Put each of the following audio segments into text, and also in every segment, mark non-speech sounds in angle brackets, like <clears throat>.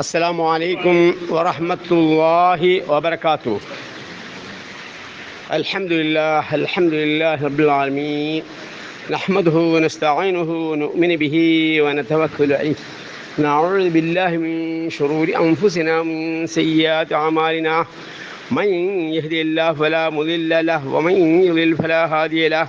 السلام عليكم ورحمة الله وبركاته. الحمد لله الحمد لله رب العالمين. نحمده ونستعينه ونؤمن به ونتوكل عليه. نعوذ بالله من شرور أنفسنا ومن سيئات أعمالنا. من يهدي الله فلا مضل له ومن يضلل فلا هادي له.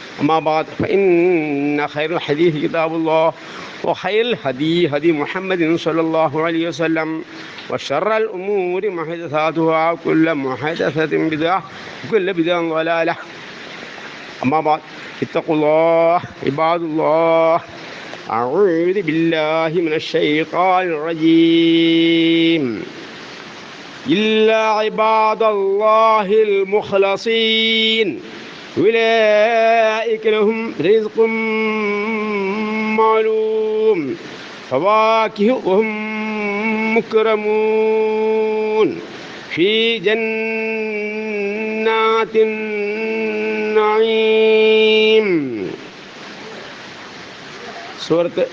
أما بعد فإن خير الحديث كتاب الله وخير الهدي هدي محمد صلى الله عليه وسلم وشر الأمور محدثاتها كل محدثة بدعة وكل بدعة ضلالة. أما بعد اتقوا الله عباد الله. أعوذ بالله من الشيطان الرجيم. إلا عباد الله المخلصين. أولئك لهم رزق معلوم فواكه وهم مكرمون في جنات النعيم സൂറത്ത്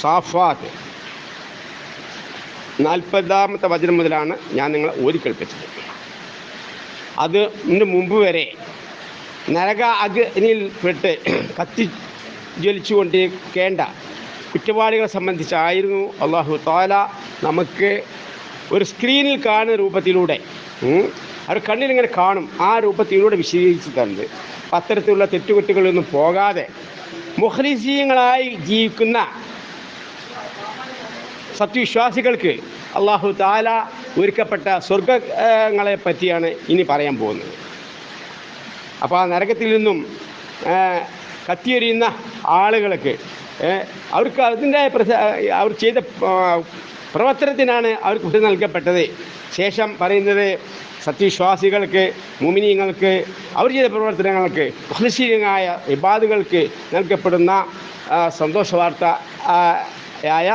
സാഫാത്ത് നാൽപ്പതാമത്തെ വചനം മുതലാണ് ഞാൻ നിങ്ങളെ ഓതിക്കേൾപ്പിച്ചത് അത് ഇതിന് മുമ്പ് വരെ നരക അഗ്നിയിൽ പെട്ട് കത്തി ജ്വലിച്ചുകൊണ്ടിരിക്കേണ്ട കുറ്റവാളികളെ സംബന്ധിച്ചായിരുന്നു അള്ളാഹു താല നമുക്ക് ഒരു സ്ക്രീനിൽ കാണുന്ന രൂപത്തിലൂടെ അവർ കണ്ണിലിങ്ങനെ കാണും. ആ രൂപത്തിലൂടെ വിശദീകരിച്ചു തന്നത് അത്തരത്തിലുള്ള തെറ്റുകുറ്റുകളൊന്നും പോകാതെ മുഖ്ലിസീങ്ങളായി ജീവിക്കുന്ന സത്യവിശ്വാസികൾക്ക് അള്ളാഹു താല ഒരുക്കപ്പെട്ട സ്വർഗങ്ങളെ പറ്റിയാണ് ഇനി പറയാൻ പോകുന്നത്. അപ്പോൾ ആ നരകത്തിൽ നിന്നും കത്തിയെറിയുന്ന ആളുകൾക്ക് അവർക്ക് അതിന്റെ അവർ ചെയ്ത പ്രവർത്തനത്തിനാണ് അവർക്ക് കുട്ടി നൽകപ്പെട്ടത്. ശേഷം പറയുന്നത് സത്യവിശ്വാസികൾക്ക് മുമിനിയങ്ങൾക്ക് അവർ ചെയ്ത പ്രവർത്തനങ്ങൾക്ക് മുഖ്ലിശീലമായ വിവാദുകൾക്ക് നൽകപ്പെടുന്ന സന്തോഷ വാർത്ത ആയ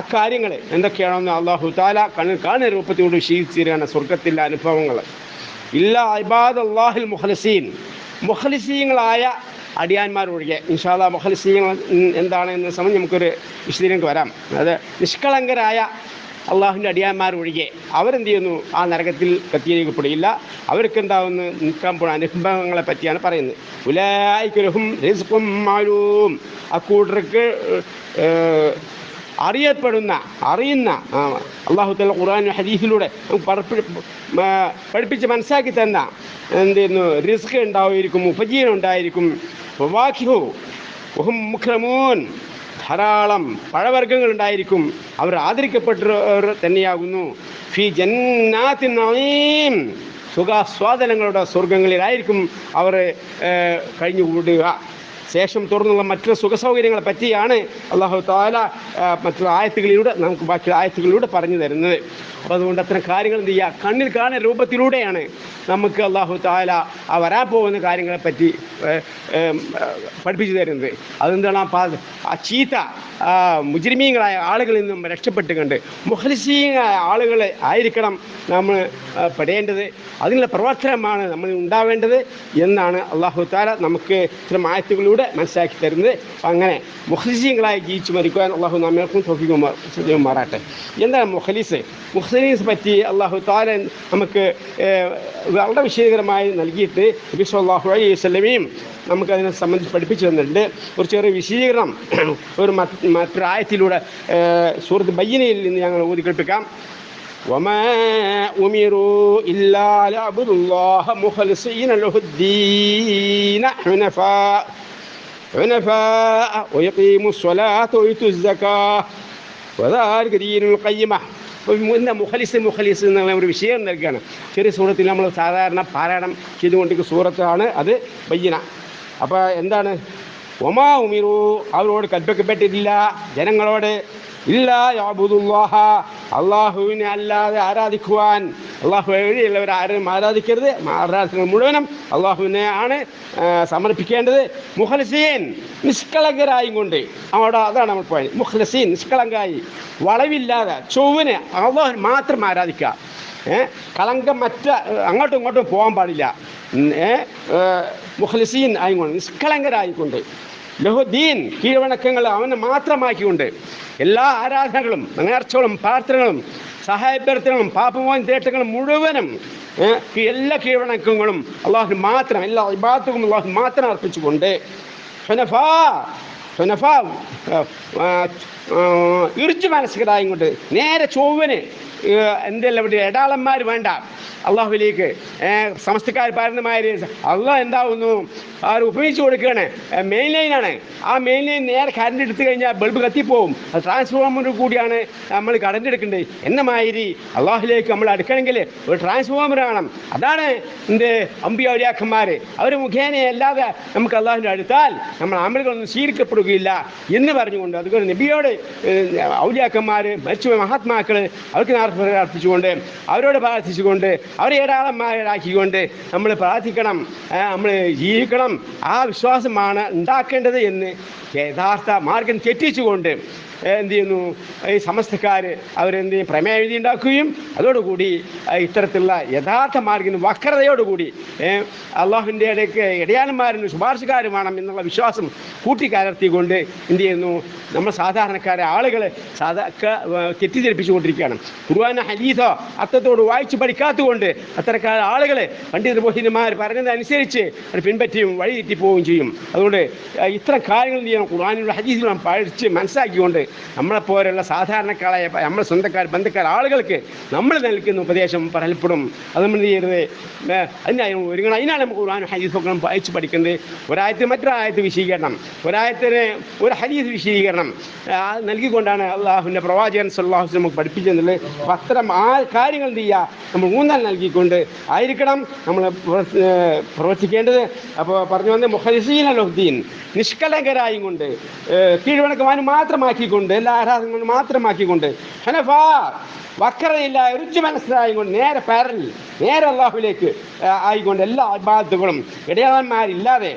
അക്കാര്യങ്ങൾ എന്തൊക്കെയാണെന്ന് അള്ളാഹു താല കണ്ണിൽ കാണുന്ന രൂപത്തിലൂടെ വിശീലിച്ചു സ്വർഗത്തിന്റെ അനുഭവങ്ങൾ. മുഖലിസീങ്ങളായ അടിയാന്മാരൊഴികെ. ഇൻഷാല്ല മുഖലിസീങ്ങൾ എന്താണ് എന്ന സമയം നമുക്കൊരു വിശദീകരണക്ക് വരാം. അതായത് നിഷ്കളങ്കരായ അള്ളാഹുവിന്റെ അടിയാന്മാരൊഴികെ അവരെന്ത് ചെയ്യുന്നു? ആ നരകത്തിൽ പ്രത്യേകിക്കപ്പെടുകയില്ല അവർക്ക് എന്താവുന്ന നിൽക്കാൻ പോകുന്ന അനുഭവങ്ങളെ പറ്റിയാണ് പറയുന്നത്. ഉലായിക്കും റിസ്ഖും മാലൂം. അക്കൂട്ടർക്ക് ഏഹ്, അറിയപ്പെടുന്ന അറിയുന്ന ആ, അള്ളാഹു തല ഖുർആൻ ഹദീസിലൂടെ പഠിപ്പിച്ച് മനസ്സിലാക്കി തന്ന എന്തായിരുന്നു റിസ്ക് ഉണ്ടാവുമായിരിക്കും ഉപജീവനം ഉണ്ടായിരിക്കും. വാഖിഹു ധാരാളം പഴവർഗങ്ങൾ ഉണ്ടായിരിക്കും. അവർ ആദരിക്കപ്പെട്ടവർ തന്നെയാകുന്നു. ഫി ജന്നാത്തിൻ നഈം സുഖാസ്വാദനങ്ങളുടെ സ്വർഗങ്ങളിലായിരിക്കും അവർ കഴിഞ്ഞുകൂടുക. ശേഷം തുറന്നുള്ള മറ്റുള്ള സുഖസൗകര്യങ്ങളെ പറ്റിയാണ് അള്ളാഹു താല മറ്റുള്ള ആയത്തുകളിലൂടെ നമുക്ക് ബാക്കി ആയത്തുകളിലൂടെ പറഞ്ഞു തരുന്നത്. അപ്പോൾ അതുകൊണ്ട് അത്തരം കാര്യങ്ങൾ എന്ത് ചെയ്യുക കണ്ണിൽ കാണുന്ന രൂപത്തിലൂടെയാണ് നമുക്ക് അള്ളാഹു താല ആ വരാൻ പോകുന്ന കാര്യങ്ങളെ പറ്റി പഠിപ്പിച്ചു തരുന്നത്. അതെന്താണ്? ആ ചീത്ത മുജ്രിമീങ്ങളായ ആളുകളിൽ നിന്നും രക്ഷപ്പെട്ടുകൊണ്ട് മുഹലിസീങ്ങളായ ആളുകൾ ആയിരിക്കണം നമ്മൾ പെടേണ്ടത്. അതിനുള്ള പ്രവർത്തനമാണ് നമ്മൾ ഉണ്ടാവേണ്ടത് എന്നാണ് അള്ളാഹു താല നമുക്ക് ഇത്തരം ആയത്തുകളിലൂടെ മനസ്സിലാക്കി തരുന്നത് അപ്പം അങ്ങനെ മുഖലിസീങ്ങളായി ജീവിച്ചു മരിക്കുവാൻ അള്ളാഹു നമ്മൾക്കും തോഫിക്കും മാറാട്ടെ എന്താണ് മുഖലിസ് മുഖലീസ് പറ്റി അള്ളാഹു താല നമുക്ക് ഏഹ്, വളരെ വിശദീകരമായി നൽകിയിട്ട് നബി സല്ലല്ലാഹു അലൈഹി വസല്ലമയും നമുക്കതിനെ സംബന്ധിച്ച് പഠിപ്പിച്ചു തന്നിട്ടുണ്ട് ഒരു ചെറിയ വിശദീകരണം <clears throat> ഒരു മറ്റ് മറ്റൊരു ആയത്തിലൂടെ ഏഹ്, സൂറത്ത് ബയ്യനയിൽ നിന്ന് ഞങ്ങൾ ഊതിക്കേൾപ്പിക്കാം وما أمروا إلا ليعبدوا الله مخلصين له الدين حنفاء حنفاء ويقيموا الصلاة ويؤتوا الزكاة وذلك دين القيمة ഇന്ന് മുഖലിസ് മുഖലിസ് എന്നുള്ള ഒരു വിഷയം നൽകുകയാണ് ചെറിയ സൂറത്തിൽ നമ്മൾ സാധാരണ പാരായണം ചെയ്തുകൊണ്ടിരിക്കുന്ന സൂറത്താണ് അത് ബയ്യന അപ്പോൾ എന്താണ് ഒമാ ഉമിറു അവരോട് കൽപ്പിക്കപ്പെട്ടിട്ടില്ല ജനങ്ങളോട് ഇല്ല യാബുദുല്ലാഹ അള്ളാഹുവിനെ അല്ലാതെ ആരാധിക്കുവാൻ അള്ളാഹു വഴിയുള്ളവർ ആരും ആരാധിക്കരുത്. ആരാധന മുഴുവനും അള്ളാഹുവിനെ ആണ് സമർപ്പിക്കേണ്ടത്. മുഹലസീൻ നിഷ്കളങ്കരായും കൊണ്ട്. അവിടെ അതാണ് നമ്മൾ പോയത് മുഹലസീൻ നിഷ്കളങ്കായി വളവില്ലാതെ ചൊവ്വിന് അള്ളാഹു മാത്രം ആരാധിക്കുക. കളങ്കം മറ്റ അങ്ങോട്ടും ഇങ്ങോട്ടും പോകാൻ പാടില്ല. മുഖ്ലിസീൻ ആയിക്കൊണ്ട് നിഷ്കളങ്കരായിക്കൊണ്ട് ലഹുദ്ദീൻ കീഴ്വണക്കങ്ങൾ അവനെ മാത്രമാക്കിക്കൊണ്ട് എല്ലാ ആരാധനകളും നേർച്ചകളും പ്രാർത്ഥനകളും സഹായപ്രവർത്തനങ്ങളും പാപമോൻ തേട്ടങ്ങളും മുഴുവനും എല്ലാ കീഴടക്കങ്ങളും അള്ളാഹു മാത്രം എല്ലാ ഇബാത്തും അള്ളാഹു മാത്രം അർപ്പിച്ചുകൊണ്ട് ഹുനഫാ ഹുനഫാ ഇറിച്ചു മനസ്സിലായും കൊണ്ട് നേരെ ചൊവ്വന് എന്തെല്ലാം ഇവിടെ ഇടാളന്മാർ വേണ്ട. അള്ളാഹുലേക്ക് സമസ്തക്കാർ പാരന്മാർ അള്ളാഹ് എന്താവുന്നു? അവർ ഉപയോഗിച്ച് കൊടുക്കുകയാണ്. മെയിൻ ലൈനാണ് ആ മെയിൻ ലൈൻ നേരെ കറണ്ട് എടുത്തു കഴിഞ്ഞാൽ ബൾബ് കത്തിപ്പോവും. ട്രാൻസ്ഫോമർ കൂടിയാണ് നമ്മൾ കറണ്ട് എടുക്കേണ്ടത് എന്ന മാതിരി അള്ളാഹുലേക്ക് നമ്മൾ അടുക്കണമെങ്കിൽ ഒരു ട്രാൻസ്ഫോമർ വേണം. അതാണ് എന്ത് അമ്പിയൗര്യാക്കന്മാർ അവർ മുഖേന അല്ലാതെ നമുക്ക് അള്ളാഹുവിന്റെ അടുത്താൽ നമ്മൾ അമലുകളൊന്നും സ്വീകരിക്കപ്പെടുകയില്ല എന്ന് പറഞ്ഞുകൊണ്ട് അതുകൊണ്ട് നബിയോട് ഔലിയാക്കന്മാർ മരിച്ചുപോയ മഹാത്മാക്കൾ അവർക്ക് അർപ്പിച്ചുകൊണ്ട് അവരോട് പ്രാർത്ഥിച്ചുകൊണ്ട് അവരെ ഏടാളന്മാരാക്കിക്കൊണ്ട് നമ്മൾ പ്രാർത്ഥിക്കണം നമ്മൾ ജീവിക്കണം. ആ വിശ്വാസമാണ് ഉണ്ടാക്കേണ്ടത് എന്ന് യഥാർത്ഥ മാർഗം തെറ്റിച്ചുകൊണ്ട് എന്ത് ചെയ്യുന്നു ഈ സമസ്തക്കാർ അവരെന്ത് ചെയ്യും? പ്രമേയം എഴുതി ഉണ്ടാക്കുകയും അതോടുകൂടി ഇത്തരത്തിലുള്ള യഥാർത്ഥ മാർഗം വക്രതയോടുകൂടി അള്ളാഹുവിന്റെ ഇടയ്ക്ക് ഇടയാനന്മാരും ശുപാർശക്കാരും വേണം എന്നുള്ള വിശ്വാസം കൂട്ടിക്കലർത്തിക്കൊണ്ട് എന്ത് ചെയ്യുന്നു? നമ്മൾ സാധാരണക്കാരെ ആളുകളെ സാധാ തെറ്റിദ്ധരിപ്പിച്ചുകൊണ്ടിരിക്കുകയാണ്. ഖുർആൻ ഹദീസോ വായിച്ചു വായിച്ച് പഠിക്കാത്തതുകൊണ്ട് അത്തരക്കാർ ആളുകൾ പണ്ഡിത ബോഹിന്മാർ പറഞ്ഞതനുസരിച്ച് അത് പിൻപറ്റിയും വഴി തെറ്റിപ്പോവുകയും ചെയ്യും. അതുകൊണ്ട് ഇത്തരം കാര്യങ്ങൾ ചെയ്യണം? ഖുർആാനിലുള്ള നാം പഠിച്ച് മനസ്സിലാക്കിക്കൊണ്ട് നമ്മളെപ്പോലുള്ള സാധാരണക്കാരായ നമ്മൾ സ്വന്തക്കാർ ബന്ധുക്കാർ ആളുകൾക്ക് നമ്മൾ നൽകുന്ന ഉപദേശം പലപ്പോഴും അത് നമ്മൾ ചെയ്യരുത്. അതിനായി ഒരുങ്ങണം. അതിനാണ് നമുക്ക് ഹദീസൊക്കെ നമ്മൾ വായിച്ച് പഠിക്കുന്നത്. ഒരായത്തിന് മറ്റൊരായത്ത് വിശദീകരണം. ഒരായത്തിന് ഒരു ഹദീസ് വിശീകരണം നൽകിക്കൊണ്ടാണ് അള്ളാഹുവിന്റെ പ്രവാചകൻ സല്ലാഹു നമുക്ക് പഠിപ്പിച്ചെന്നുള്ളത് അപ്പം അത്തരം ആ കാര്യങ്ങൾ എന്ത് ചെയ്യുക? നമ്മൾ ഊന്നൽ നൽകിക്കൊണ്ട് ആയിരിക്കണം. നമ്മൾ പ്രവർ- പ്രവർത്തിക്കേണ്ടത്. അപ്പോൾ പറഞ്ഞു വന്ന് മുഹദീൻ അലുദ്ദീൻ നിഷ്കളങ്കരായും കൊണ്ട് ഏഹ് കീഴ്വണക്കമാനും മാത്രമാക്കിക്കൊണ്ട് എല്ലാ ആരാധനകളും മാത്രമാക്കിക്കൊണ്ട് ഹനഫാ വക്രതയില്ല രുചി മനസ്സിലായിക്കൊണ്ട് നേരെ പാരൽ നേരെ അള്ളാഹുലേക്ക് ആയിക്കൊണ്ട് എല്ലാ അബാധകളും ഇടയാളന്മാരില്ലാതെ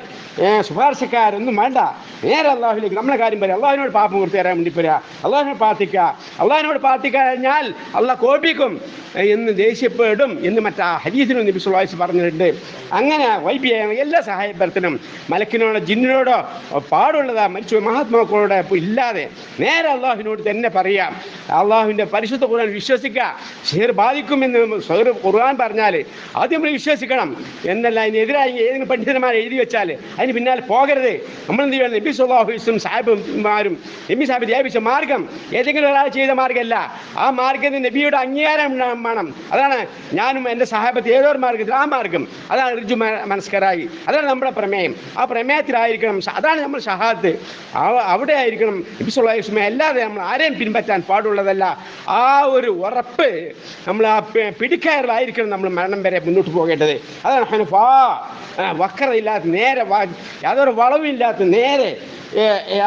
ശുപാർശക്കാരൊന്നും വേണ്ട. നേരെ അള്ളാഹുലേക്ക് നമ്മളെ കാര്യം പറയാം. അള്ളാഹിനോട് പാപ്പം കൊടുത്തു തരാൻ വേണ്ടി പറയാ അള്ളാഹിനോട് പ്രാർത്ഥിക്കുക. അള്ളാഹിനോട് പ്രാർത്ഥിക്കഴിഞ്ഞാൽ അള്ളാഹ് കോപിക്കും. എന്ന് ദേഷ്യപ്പെടും എന്ന് മറ്റാ ഹരീസിനും നബി സുല്ലാസ് പറഞ്ഞിട്ടുണ്ട്. അങ്ങനെ വൈബിയായ എല്ലാ സഹായഭരത്തിനും മലക്കിനോടോ ജിന്നിനോടോ പാടുള്ളതാ മരിച്ചു മഹാത്മാക്കളോടെ ഇല്ലാതെ. നേരെ അള്ളാഹുവിനോട് തന്നെ പറയാം. അള്ളാഹുവിന്റെ പരിശുദ്ധ ഖുർആൻ വിശ്വസിക്കുക. ഷെയർ ബാധിക്കുമെന്ന് സൗര ഖുർആൻ പറഞ്ഞാൽ ആദ്യം നമ്മൾ വിശ്വസിക്കണം. എന്നല്ല അതിനെതിരായി ഏതെങ്കിലും പണ്ഡിതന്മാരെ എഴുതി വെച്ചാൽ അതിന് പിന്നാലെ പോകരുത്. നമ്മൾ എന്ത് ചെയ്യണം? നബി സുല്ലാഹുസും സാഹിബുമാരും നബി സാഹിബ് ധ്യാപിച്ച മാർഗം ഏതെങ്കിലും ഒരാൾ ചെയ്ത മാർഗമല്ല. ആ മാർഗത്തിന് നബിയുടെ അംഗീകാരം വേണം അതാണ് ഞാനും എന്റെ സഹാബത്ത് ഏതോ ഒരു മാർഗത്തിൽ ആ മാർഗം. അതാണ് മ- മനസ്കരായി. അതാണ് നമ്മുടെ പ്രമേയം. ആ പ്രമേയത്തിലായിരിക്കണം അതാണ് നമ്മൾ ഷഹാദത്ത്. അവിടെ ആയിരിക്കണം നബി സുല്ലാസ്മെ അല്ലാതെ നമ്മൾ ആരെയും പിൻപറ്റാൻ പാടുള്ളതല്ല. ആ ഒരു ഉറപ്പ് നമ്മൾ ആ പിടിക്കാറിലായിരിക്കണം നമ്മൾ മരണം വരെ മുന്നോട്ട് പോകേണ്ടത്. അതാണ് ഹനുഫാ. ആ, വക്രതയില്ലാത്ത നേരെ യാതൊരു വളവില്ലാത്ത നേരെ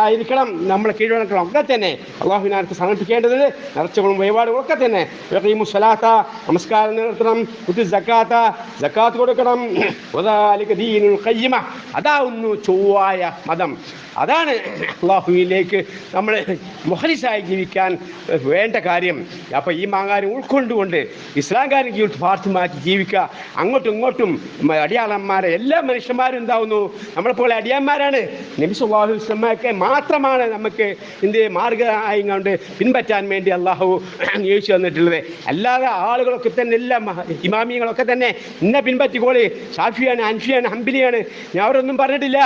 ആയിരിക്കണം നമ്മൾ കീഴടക്കണം ഒക്കെ തന്നെ അള്ളാഹുവിനടുത്ത് സമർപ്പിക്കേണ്ടത് നിറച്ചുകളും വഴിപാടുകളും ഒക്കെ തന്നെ. സലാത്ത നമസ്കാരം നിർത്തണം കുത്തി ജക്കാത്ത ജക്കാത്ത് കൊടുക്കണം. അതാവുന്നു ചൊവ്വായ മതം. അതാണ് അള്ളാഹുവിലേക്ക് നമ്മൾ മൊഹലിസായി ജീവിക്കാൻ വേണ്ട കാര്യം. അപ്പോൾ ഈ മാങ്ങാരം ഉൾക്കൊണ്ടുകൊണ്ട് ഇസ്ലാംകാരൻ പാർട്ടി മാറ്റി ജീവിക്കുക. അങ്ങോട്ടും ഇങ്ങോട്ടും അടിയാളന്മാരെ എല്ലാ മനുഷ്യന്മാരും എന്താവുന്നു? നമ്മളെപ്പോലെ അടിയന്മാരാണ്. നബി സുല്ലാഹു ഇസ്ലാമൊക്കെ മാത്രമാണ് നമുക്ക് ഇന്ത്യ മാർഗമായി കൊണ്ട് പിൻപറ്റാൻ വേണ്ടി അള്ളാഹു നിയോഗിച്ചു തന്നിട്ടുള്ളത്. അല്ലാതെ ആളുകളൊക്കെ തന്നെ എല്ലാം ഇമാമിയങ്ങളൊക്കെ തന്നെ ഇന്നെ പിൻപറ്റിക്കോളി. ഷാഫിയാണ് അൻഫിയാണ് ഹംബിലിയാണ്. ഞാൻ അവരൊന്നും പറഞ്ഞിട്ടില്ല.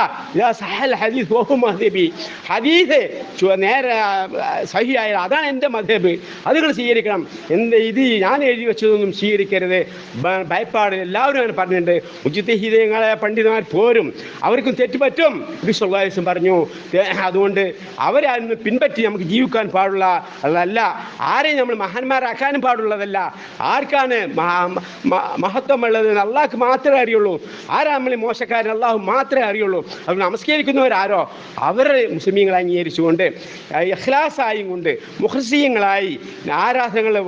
സഹൽ ഹദീസ് ഹദീസ് നേരെ സഹിയായ അതാണ് എന്റെ മധബ് അതുകൾ സ്വീകരിക്കണം. എന്ത് ഇത് ഞാൻ എഴുതി വെച്ചതൊന്നും സ്വീകരിക്കരുത്. ഭയപ്പാട് എല്ലാവരും അങ്ങനെ പറഞ്ഞിട്ടുണ്ട്. ഉചിത ഹീതങ്ങളെ പണ്ഡിതന്മാർ പോരും. അവർ അവർക്കും തെറ്റ് പറ്റും. വിശ്വസം പറഞ്ഞു അതുകൊണ്ട് അവരെ പിൻപറ്റി നമുക്ക് ജീവിക്കാൻ പാടുള്ള അതല്ല ആരെയും നമ്മൾ മഹാന്മാരാക്കാനും പാടുള്ളതല്ല. ആർക്കാണ് മഹത്വമുള്ളത്? അള്ളാഹ്ക്ക് മാത്രമേ അറിയുള്ളൂ. ആരാ നമ്മൾ മോശക്കാരൻ? അള്ളാഹു മാത്രമേ അറിയുള്ളൂ. അത് നമസ്കരിക്കുന്നവരാരോ? അവരെ മുസ്ലിമീങ്ങളെ അംഗീകരിച്ചുകൊണ്ട് ഇഖ്ലാസായും കൊണ്ട് മുഖ്സീയങ്ങളായി ആരാധനകൾ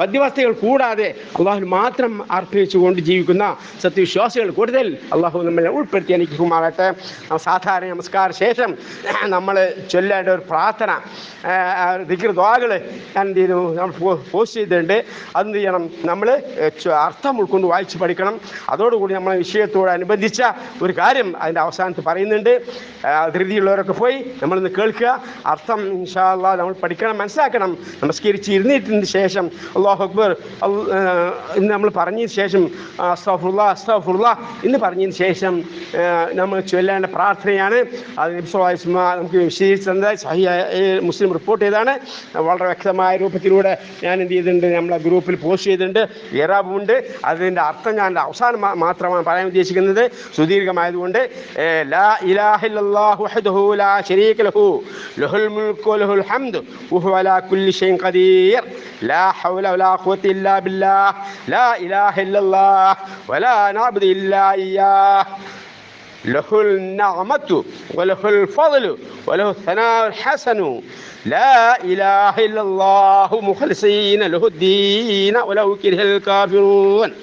ബദ്ധ്യവസ്ഥകൾ കൂടാതെ അള്ളാഹു മാത്രം അർപ്പിച്ചുകൊണ്ട് ജീവിക്കുന്ന സത്യവിശ്വാസികൾ കൂടുതൽ. അള്ളാഹു നമ്മളെ ഉൾപ്പെടുത്തി അനുഗ്രഹമാകട്ടെ സാധാരണ നമസ്കാര ശേഷം <clears throat> നമ്മൾ ചൊല്ലേണ്ട ഒരു പ്രാർത്ഥന ദിഗ്ര ദ്വാകൾ ഞാൻ എന്ത് ചെയ്തു? നമ്മൾ പോസ്റ്റ് ചെയ്തിട്ടുണ്ട്. അതെന്ത് ചെയ്യണം? നമ്മൾ അർത്ഥം ഉൾക്കൊണ്ട് വായിച്ച് പഠിക്കണം. അതോടുകൂടി നമ്മളെ വിഷയത്തോടനുബന്ധിച്ച ഒരു കാര്യം അതിന്റെ അവസാനത്ത് പറയുന്നുണ്ട്. ധൃതിയുള്ളവരൊക്കെ പോയി നമ്മളിന്ന് കേൾക്കുക. അർത്ഥം ഇൻഷാല്ല നമ്മൾ പഠിക്കണം മനസ്സിലാക്കണം. നമസ്കരിച്ച് ഇരുന്നിട്ടതിന് ശേഷം അള്ളാഹു അക്ബർ ഇന്ന് നമ്മൾ പറഞ്ഞതിന് ശേഷം അസ്താഫുള്ള അസ്താഫുള്ള എന്ന് പറഞ്ഞതിന് ശേഷം ആ, നമ്മൾ ചൊല്ലേണ്ട പ്രാർത്ഥനയാണ്. അത് നമുക്ക് വിശദീകരിച്ചു തന്നത് സഹി മുസ്ലിം റിപ്പോർട്ട് ചെയ്താണ്. വളരെ വ്യക്തമായ രൂപത്തിലൂടെ ഞാൻ എന്ത് ചെയ്തിട്ടുണ്ട് നമ്മളെ ഗ്രൂപ്പിൽ പോസ്റ്റ് ചെയ്തിട്ടുണ്ട്. ഇറാബുണ്ട്. അതിന്റെ അർത്ഥം ഞാൻ അവസാനം മാത്രമാണ് പറയാൻ ഉദ്ദേശിക്കുന്നത്. സുദീർഘമായതുകൊണ്ട് ലാ ഇലാഹില്ലാഹു വഹ്ദഹു ലാ ശരീക ലഹു. ലഹുൽ മുൽക്കു വലഹുൽ ഹംദു. വഹുവ അലാ കുല്ലി ഷൈഇൻ ഖദീർ. ലാ ഹൗല വലാ ഖുവത ഇല്ലാ ബില്ലാഹ്. ലാ ഇലാഹ ഇല്ലല്ലാഹ് വലാ നഅബുദു ഇല്ലാ ഇയ്യാഹ്. له النعمة وله الفضل وله الثناء الحسن لا إله إلا الله مخلصين له الدين ولو كره الكافرون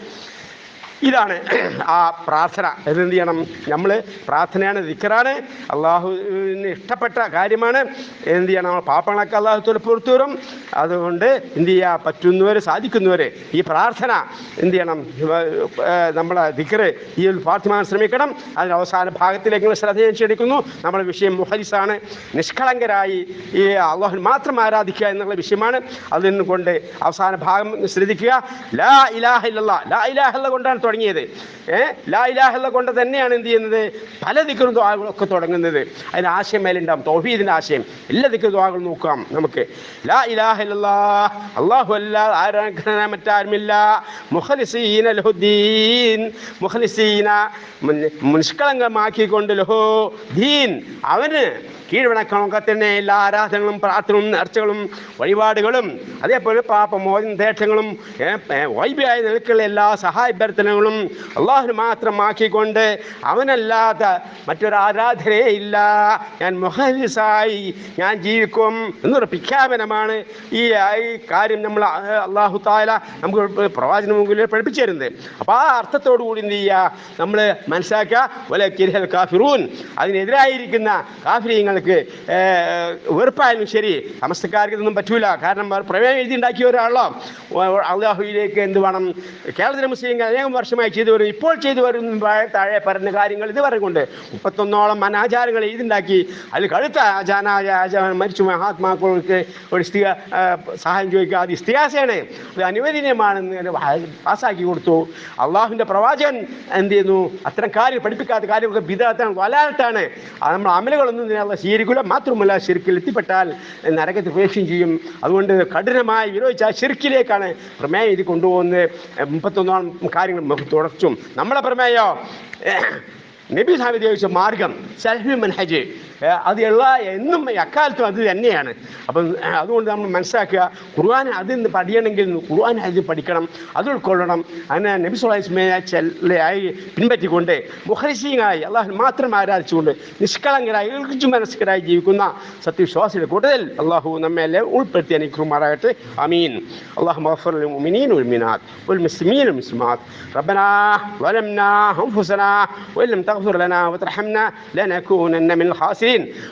ഇതാണ് ആ പ്രാർത്ഥന. അതെന്ത് ചെയ്യണം? നമ്മൾ പ്രാർത്ഥനയാണ് ദിക്കറാണ്. അള്ളാഹുവിന് ഇഷ്ടപ്പെട്ട കാര്യമാണ്. എന്ത് ചെയ്യണം? പാപ്പങ്ങളൊക്കെ അള്ളാഹുത്തോട് പുറത്തു വരും. അതുകൊണ്ട് എന്ത് ചെയ്യുക പറ്റുന്നവർ സാധിക്കുന്നവർ ഈ പ്രാർത്ഥന എന്ത് ചെയ്യണം? നമ്മളെ ദിക്കറ് ഈ ഒരു പ്രാർത്ഥിക്കാൻ ശ്രമിക്കണം. അതിന് അവസാന ഭാഗത്തിലേക്ക് നിങ്ങൾ ശ്രദ്ധ ക്ഷണിക്കുന്നു നമ്മുടെ വിഷയം മുഹരിസാണ്. നിഷ്കളങ്കരായി ഈ അള്ളാഹു മാത്രം ആരാധിക്കുക എന്നുള്ള വിഷയമാണ്. അതിൽ കൊണ്ട് അവസാന ഭാഗം ശ്രദ്ധിക്കുക. ലാ ഇലാഹ ഇല്ലല്ലാ. ലാ ഇലാഹല്ല കൊണ്ടാണ് തുടങ്ങിയത്. ഏ? ലാ ഇലാഹ ഇല്ല കൊണ്ട് തന്നെയാണ് എന്ത് ചെയ്യുന്നത്? പല ദിക്കറും ദ്വാകളൊക്കെ തുടങ്ങുന്നത്. അതിന് ആശയം മേലുണ്ടാവും. തോഫീദിന്റെ ആശയം. എല്ലാ ദിക്കറും ദ്വാകളും നോക്കാം നമുക്ക്. ലാ ഇലാഹ ഇല്ലല്ലാ അള്ളാഹു അല്ലാ മറ്റാരുമില്ല മുഖലിസീന ലഹുദ്ദീൻ മുഖലിസീന നിഷ്കളങ്കമാക്കിക്കൊണ്ട് ലഹോ ദീൻ. അവന് കീഴ്വണക്കണമൊക്കെ തന്നെ എല്ലാ ആരാധനകളും പ്രാർത്ഥനകളും നേർച്ചകളും വഴിപാടുകളും അതേപോലെ പാപമോചന ദേഷങ്ങളും വൈബിയായ നിലക്കുള്ള എല്ലാ സഹായഭ്യർത്ഥനകളും അള്ളാഹുന് മാത്രമാക്കിക്കൊണ്ട് അവനല്ലാതെ മറ്റൊരു ആരാധനയെ ഇല്ല. ഞാൻ മുഹലിസായി ഞാൻ ജീവിക്കും എന്നൊരു പ്രഖ്യാപനമാണ് ഈ കാര്യം നമ്മൾ അള്ളാഹു താല നമുക്ക് പ്രവാചന മുമ്പിൽ പഠിപ്പിച്ചു തരുന്നത്. അപ്പോൾ ആ അർത്ഥത്തോടു കൂടി എന്ത് ചെയ്യുക? നമ്മൾ മനസ്സിലാക്കുക അതിനെതിരായിരിക്കുന്ന കാഫിര്യങ്ങൾക്ക് വെറുപ്പായാലും ശരി. സമസ്തക്കാർക്ക് ഇതൊന്നും പറ്റൂല. കാരണം പ്രമേയം എഴുതി ഉണ്ടാക്കിയ ഒരാളോ അള്ളാഹുയിലേക്ക് എന്ത് വേണം? കേരളത്തിലെ മുസ്ലിങ്ങൾ അനേകം വർഷമായി ചെയ്തു വരും. ഇപ്പോൾ ചെയ്തു വരും താഴെ പറയുന്ന കാര്യങ്ങൾ ഇത് പറഞ്ഞുകൊണ്ട് മുപ്പത്തൊന്നോളം അനാചാരങ്ങൾ എഴുതിണ്ടാക്കി അതിൽ കഴുത്ത ആചാരം മരിച്ചു മഹാത്മാക്കൾക്ക് ഒരു സ്ഥിര സഹായം ചോദിക്കുക. അത് ഇസ്തിഹാസയാണ്. അത് അനുവദനീയമാണെന്ന് പാസ്സാക്കി കൊടുത്തു. അള്ളാഹുവിന്റെ പ്രവാചകൻ എന്ത് ചെയ്യുന്നു? അത്തരം കാര്യം പഠിപ്പിക്കാത്ത കാര്യമൊക്കെ ബിദാത്താണ് വലാലത്താണ് നമ്മൾ അമലുകളൊന്നും ഇതിനുള്ള സ്വീകരിക്കില്ല മാത്രമല്ല ശിർക്കിൽ എത്തിപ്പെട്ടാൽ നരകത്തിൽ പ്രവേശം ചെയ്യും. അതുകൊണ്ട് കഠിനമായി വിരോധിച്ച ആ ശിർക്കിലേക്കാണ് പ്രമേയം ഇത് കൊണ്ടുപോകുന്നത്. മുപ്പത്തൊന്നോളം കാര്യങ്ങൾ തുടച്ചും. നമ്മളെ പ്രമേയോ നബി സാഹിബ് ചോദിച്ച മാർഗം സൽഹി മൻഹജ് അത് എല്ലാ എന്നും അക്കാലത്തും അത് തന്നെയാണ് അപ്പം ഏ, അതുകൊണ്ട് നമ്മൾ മനസ്സിലാക്കുക ഖുർആൻ അതിൽ നിന്ന് പഠിക്കണമെങ്കിൽ ഖുർആൻ അത് പഠിക്കണം അത് ഉൾക്കൊള്ളണം അങ്ങനെ നബി സുലാസ്മയായി പിൻപറ്റിക്കൊണ്ട് മുഖരിശീയായി അള്ളാഹു മാത്രം ആരാധിച്ചുകൊണ്ട് നിഷ്കളങ്കരായി ഇൽച്ചു മനസ്കരായി ജീവിക്കുന്ന സത്യവിശ്വാസിയുടെ കൂടുതൽ അള്ളാഹു നമ്മെ എല്ലാം ഉൾപ്പെടുത്തി അനുഗ്രഹമാറാകട്ടെ അമീൻ അള്ളാഹു മഫർ المؤمنين والمؤمنات والمسلمين والمسلمات ربنا ظلمنا أنفسنا وإن لم تغفر لنا وترحمنا لنكونن من الخاسرين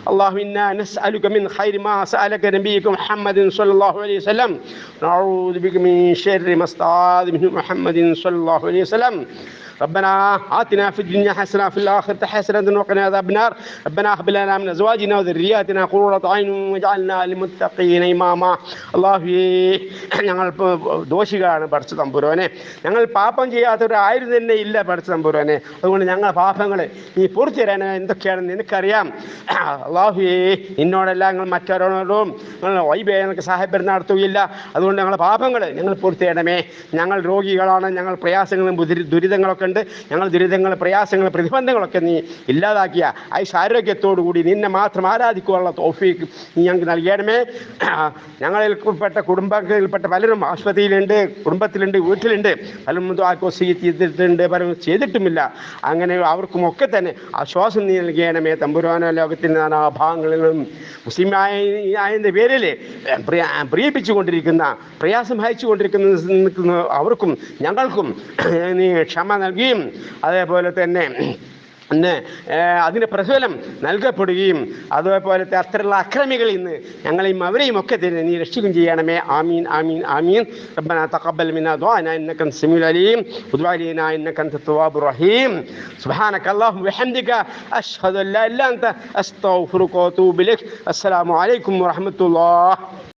اللهم إنا نسألك من خير ما سألك نبيك محمد صلى الله عليه وسلم. نعوذ بك من شر ما استعاذ منه محمد صلى الله عليه وسلم. ربنا آتنا في الدنيا حسنة في الآخرة حسنة وقنا عذاب النار ربنا هب لنا من أزواجنا وذرياتنا قرة عين واجعلنا للمتقين إماما الله ഞങ്ങൾ ഇപ്പോൾ ദോഷികളാണ് പഠിച്ച തമ്പുരുവനെ ഞങ്ങൾ പാപം ചെയ്യാത്തവരായിരുന്നു തന്നെ ഇല്ല പഠിച്ച തമ്പുരുവനെ അതുകൊണ്ട് ഞങ്ങൾ പാപങ്ങൾ നീ പൂർത്തി തരാൻ എന്തൊക്കെയാണെന്ന് നിനക്കറിയാം അള്ളാഹുയേ നിന്നോടെല്ലാം ഞങ്ങൾ മറ്റൊരാളോടും ഞങ്ങൾ വൈബേ ഞങ്ങൾക്ക് സാഹിബ് നടത്തുകയില്ല അതുകൊണ്ട് ഞങ്ങളുടെ പാപങ്ങൾ ഞങ്ങൾ പൂർത്തിയിടമേ ഞങ്ങൾ രോഗികളാണ് ഞങ്ങൾ പ്രയാസങ്ങളും ദുരി- ദുരിതങ്ങളൊക്കെ ഉണ്ട് ഞങ്ങൾ ദുരിതങ്ങൾ പ്രയാസങ്ങൾ പ്രതിബന്ധങ്ങളൊക്കെ നീ ഇല്ലാതാക്കിയ ഐശ് ആരോഗ്യത്തോടു കൂടി നിന്നെ മാത്രം ആരാധിക്കുവാനുള്ള തോഫീക്ക് നീ ഞങ്ങൾക്ക് നൽകിയണമേ <clears throat> ഞങ്ങളിൽപ്പെട്ട കുടുംബങ്ങളിൽപ്പെട്ട പലരും ആശുപത്രിയിലുണ്ട് കുടുംബത്തിലുണ്ട് വീട്ടിലുണ്ട്. പലരും ചെയ്തിട്ടുണ്ട് പലരും ചെയ്തിട്ടുമില്ല. അങ്ങനെ അവർക്കും ഒക്കെ തന്നെ ആശ്വാസം നീ നൽകിയണമേ തമ്പുരാന ലോകത്തിന്റെ നാനാഭാഗങ്ങളിലും മുസ്ലിമായ ആയതിന്റെ പേരിൽ പ്രിയ പ്രിയിപ്പിച്ചുകൊണ്ടിരിക്കുന്ന പ്രയാസം അയച്ചുകൊണ്ടിരിക്കുന്ന കൊണ്ടിരിക്കുന്ന അവർക്കും ഞങ്ങൾക്കും <clears throat> നീ ക്ഷമ നൽകുകയും അതേപോലെ തന്നെ ഇന്ന് അതിന് പ്രതിഫലം നൽകപ്പെടുകയും അതുപോലത്തെ അത്തരമുള്ള അക്രമികൾ ഇന്ന് ഞങ്ങളെയും അവരെയും ഒക്കെ തന്നെ നീ രക്ഷിക്കുകയും ചെയ്യണമേ. ആമീൻ ആമീൻ ആമീൻ. റബ്ബന തഖബ്ബൽ അലീം. റഹീം. സുബ്ഹാനക അല്ലാഹു അഷ്ഹദു അല്ലാ ഇല്ലാ അൻത അസ്സലാമു അലൈക്കും വറഹ്മത്തുള്ളാഹ്.